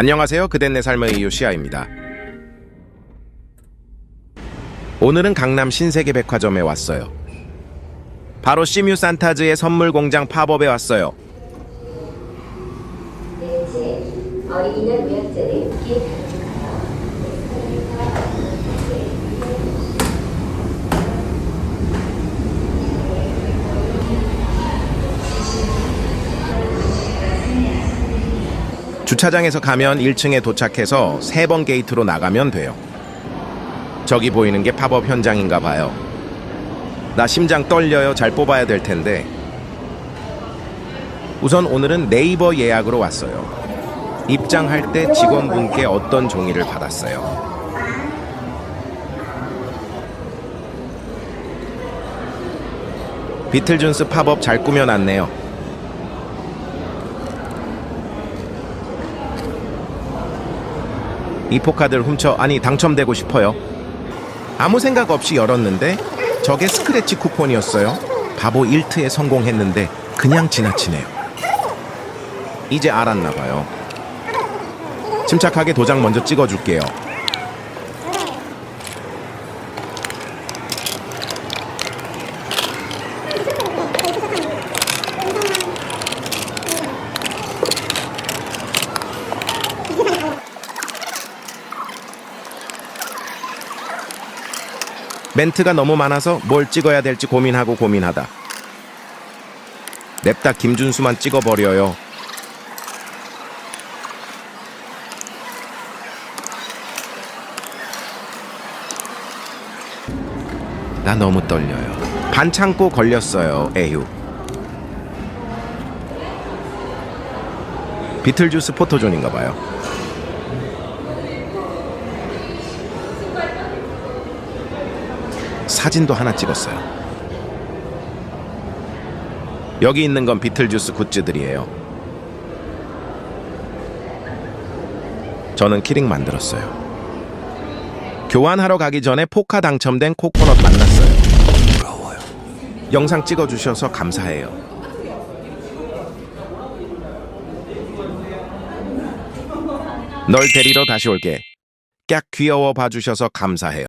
안녕하세요. 그댄 내 삶의 이유 시아입니다. 오늘은 강남 신세계 백화점에 왔어요. 바로 시뮤 산타즈의 선물 공장 팝업에 왔어요. 어린이날 무약자를 주차장에서 가면 1층에 도착해서 3번 게이트로 나가면 돼요. 저기 보이는 게 팝업 현장인가 봐요. 나 심장 떨려요. 잘 뽑아야 될 텐데. 우선 오늘은 네이버 예약으로 왔어요. 입장할 때 직원분께 어떤 종이를 받았어요. 비틀준스 팝업 잘 꾸며놨네요. 이포카드를 훔쳐 아니 당첨되고 싶어요. 아무 생각 없이 열었는데 저게 스크래치 쿠폰이었어요. 바보 1트에 성공했는데 그냥 지나치네요. 이제 알았나 봐요. 침착하게 도장 먼저 찍어줄게요. 멘트가 너무 많아서 뭘 찍어야 될지 고민하고 고민하다. 냅다 김준수만 찍어버려요. 나 너무 떨려요. 반 참고 걸렸어요. 에휴. 비틀주스 포토존인가 봐요. 사진도 하나 찍었어요. 여기 있는 건 비틀주스 굿즈들이에요. 저는 키링 만들었어요. 교환하러 가기 전에 포카 당첨된 코코넛 만났어요. 부러워요. 영상 찍어주셔서 감사해요. 널 데리러 다시 올게. 깍 귀여워 봐주셔서 감사해요.